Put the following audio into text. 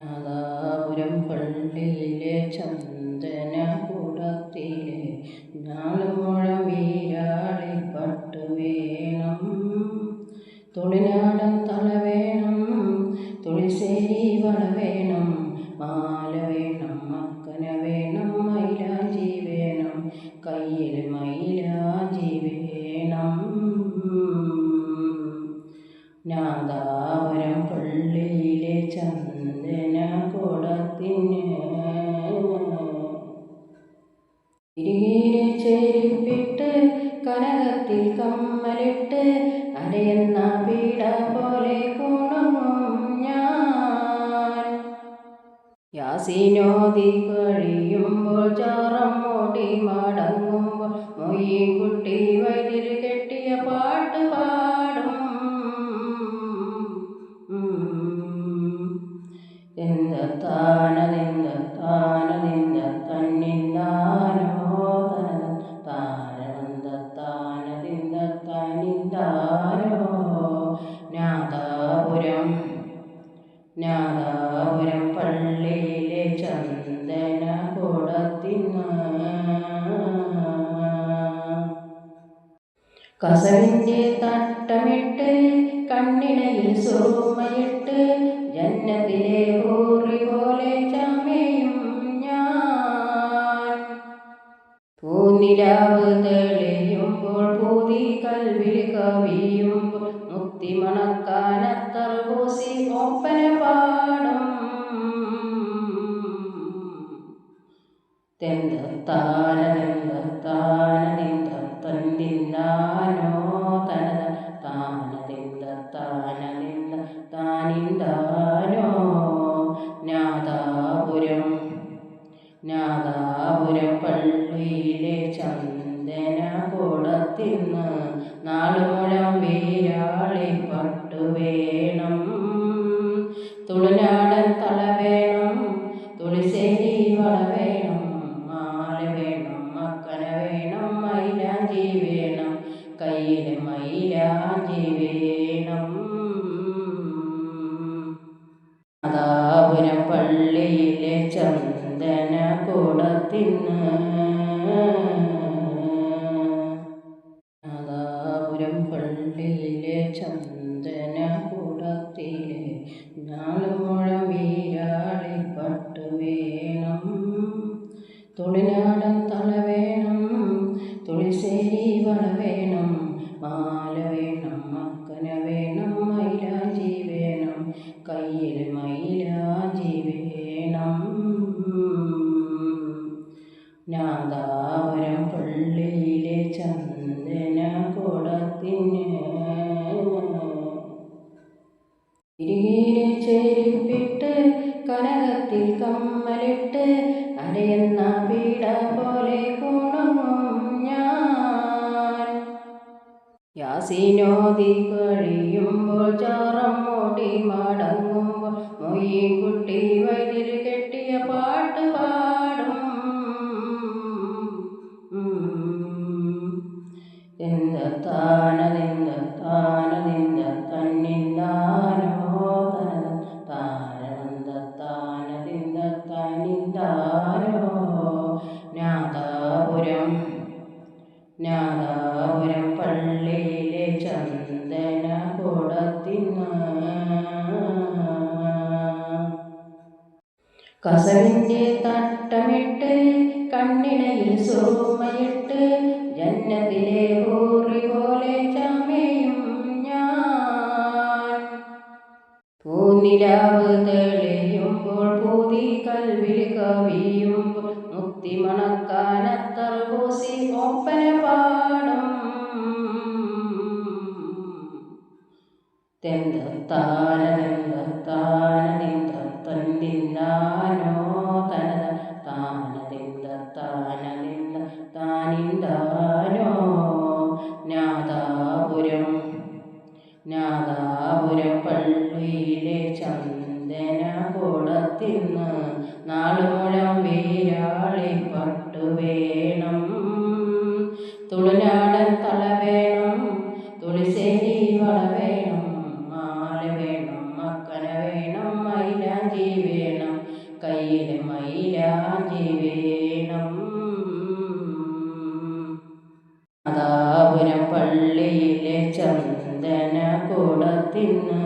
നാദാപുരം പള്ളിയിലെ ചന്ദന കൂടത്തിലെ നാളുമുഴം വീരാളിപ്പട്ടു വേണം. തൊളിനാടൻ തള വേണം തുളിശ്ശേരി വള വേണം മാല വേണം മക്കന വേണം മൈലാഞ്ചി വേണം കയ്യിൽ മൈലാഞ്ചി ചന്ദന കുടത്തിന് തിരികെ ചെരുപ്പിട്ട് കനകത്തിൽ കമ്മലിട്ട് അരയെന്ന പീഡ പോലെ കുണുങ്ങും ഞാൻ. യാസിനോതി കഴിയുമ്പോൾ ചാറം നിന്നെത്താന നിന്ദ താന നിന്ദ തന്നിന്ദാനോ തനത താനന്ദ താന നിന്ദ തനിന്ദാനോ നാദാപുരം നാദാപുരം പള്ളിയിലെ ചന്ദന കുടത്തിന് കസവിന്റെ തട്ടമിട്ട് കണ്ണിണയിൽ സുറുമയിട്ട് പൂനിലാവ് തെളിയുമ്പോൾ പൂതി കൽവിൽ കവിയുമ്പോൾ മുക്തി മണക്കാനത്തർ ഓപ്പന പാടും തെന്തത്താന തെന്തത്താന താന താനിന്താനോ നാദാപുരം നാദാപുരം പള്ളിയിലെ ചന്ദന കുടത്തിന്ന് നാളുമുഴം വീരാളി പട്ടു വേണം. തുളുനാടൻ തള വേണം തുളിശ്ശേരി വള വേണം മാല വേണം മക്കന വേണം മൈലാഞ്ചി വേണം കയ്യിലെ മൈലാഞ്ചി വേണം. ചന്ദന കുടത്തിന് നാദാപുരം പള്ളിയിലെ ചന്ദന കുടത്തിലെ നാളുമുഴം വീരാളി പട്ടു വേണം. തുളിനാടൻ തള വേണം തുളിശ്ശേരി വള വേണം മാല വേണം മക്കന വേണം മൈലാഞ്ചി വേണം കയ്യിൽ ചന്ദന കുടത്തിന്. തിരികെ ചെരുപ്പിട്ട് കനകത്തിൽ കമ്മലിട്ട് അരയുന്ന പീഡ പോലെ കുണുങ്ങും ഞാൻ. യാസീനോതി തനിന്ദാനോ നാദാപുരം നാദാപുരം പള്ളിയിലെ ചന്ദന കുടത്തിന് കസവിന്റെ തട്ടമിട്ട് കണ്ണിണയിൽ സോമയിട്ട് ജന്നത്തിലെ ഊറി പോലെ ചമയും ഞാൻ. പൂനിലാവ് കൽവിൽ കവിയുമ്പോൾ മുത്തി മണക്കാനത്തർ പൂസി ഒപ്പന പാടും തെന്തത്താന തെന്തത്താന താനിന്താനോ. നാദാപുരം നാദാപുരം പള്ളിയിലെ കുടത്തിന് നാളുമുഴം വീരാളി പട്ടു വേണം. തുളുനാടൻ തള വേണം തുളിശ്ശേരി വള വേണം മാല വേണം മക്കന വേണം മൈലാഞ്ചി വേണം കയ്യിൽ മൈലാഞ്ചി വേണം. അതാപുരം പള്ളിയിലെ ചന്ദന കൂടത്തിന്